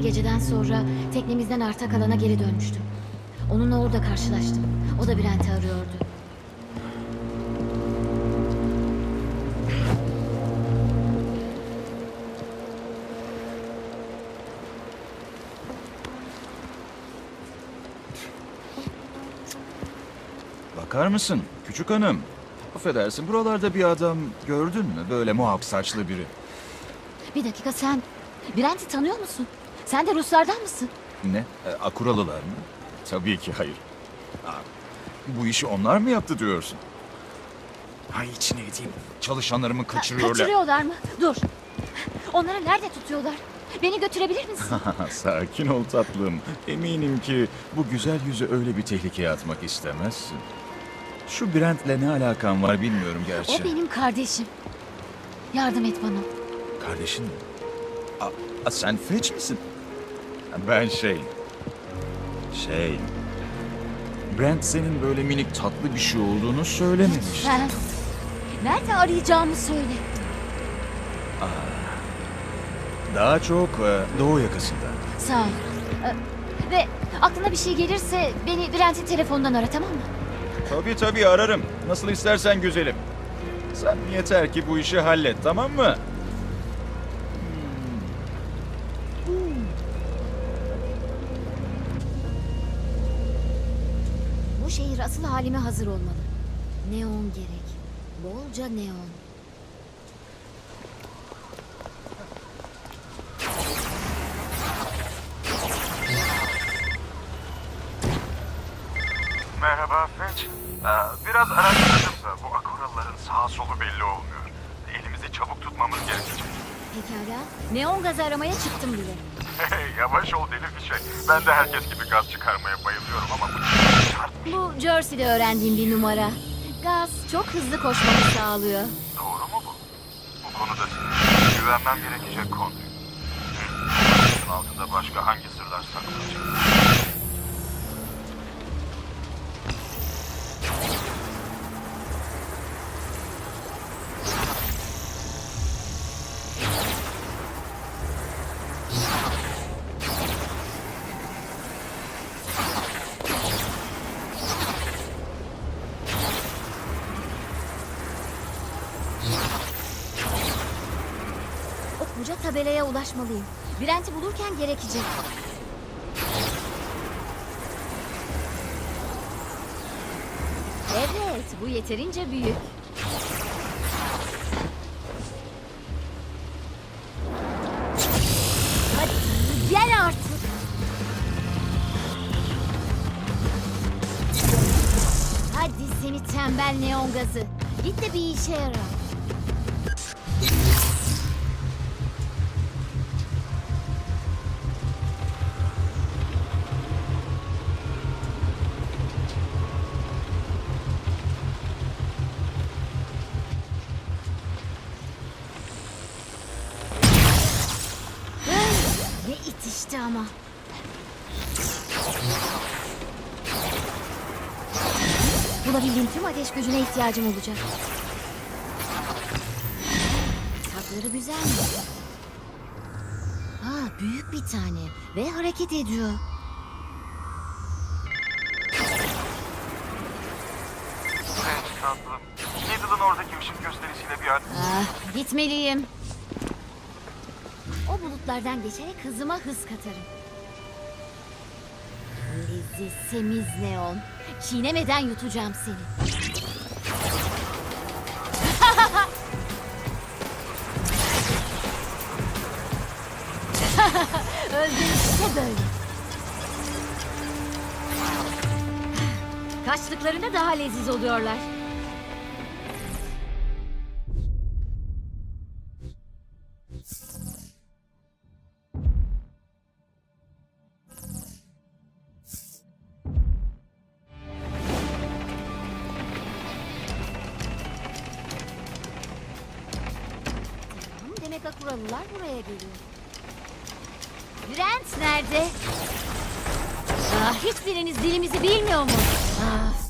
geceden sonra teknemizden arta kalana geri dönmüştüm. Onunla orada karşılaştım. O da Brent'i arıyordu. Bakar mısın küçük hanım? Affedersin buralarda bir adam gördün mü? Böyle muhak saçlı biri. Bir dakika sen Brent'i tanıyor musun? Sen de Ruslardan mısın? Ne? E, Akuralılar mı? Tabii ki hayır. Aa, bu işi onlar mı yaptı diyorsun? Hay içine edeyim. Çalışanlarımı kaçırıyorlar. kaçırıyorlar mı? Dur. Onları nerede tutuyorlar? Beni götürebilir misin? Sakin ol tatlım. Eminim ki bu güzel yüzü öyle bir tehlikeye atmak istemezsin. Şu Brent'le ne alakan var bilmiyorum gerçi. o benim kardeşim. Yardım et bana. Kardeşin mi? Aa, aa, sen Fetch misin? Ben şey... Şey... Brent senin böyle minik tatlı bir şey olduğunu söylememiş. Sen nerede arayacağımı söyle. Daha çok e, doğu yakasında. Sağ ol. Ee, Ve aklına bir şey gelirse beni Brent'in telefonundan ara tamam mı? Tabii tabii ararım. Nasıl istersen güzelim. Sen yeter ki bu işi hallet tamam mı? Şehir asıl halime hazır olmalı. Neon gerek. Bolca neon. Merhaba Fetch. Ee, biraz araştırdım da bu Akoralıların sağ solu belli olmuyor. Elimizi çabuk tutmamız gerekecek. Pekala. Neon gazı aramaya çıktım bile. Hey, yavaş ol deli fişek. Ben de herkes gibi gaz çıkarmaya bayılıyorum ama bu. Bu Jersey'de öğrendiğim bir numara. Gaz çok hızlı koşmamı sağlıyor. Doğru mu bu? Bu konuda size güvenmem gerekecek konu. Bunun altında başka hangi sırlar saklanacak? Tabelaya ulaşmalıyım. Brent'i bulurken gerekecek. Evet, bu yeterince büyük. Hadi gel artık. Hadi seni tembel neon gazı. Git de bir işe yara. Ne itişti ama. Bulabildiğim tüm ateş gücüne ihtiyacım olacak. Tatları güzel mi? Aa, büyük bir tane ve hareket ediyor. Fetch tatlım. Needle'ın oradaki ışık gösterisiyle bir Ah, gitmeliyim. Bulutlardan geçerek hızıma hız katarım. Leziz, semiz neon. Çiğnemeden yutacağım seni. Öldün işte böyle. Kaçtıklarında daha leziz oluyorlar. Demek Akuralılar buraya geliyor. Brent nerede? Ah, hiçbiriniz dilimizi bilmiyor mu? Ah,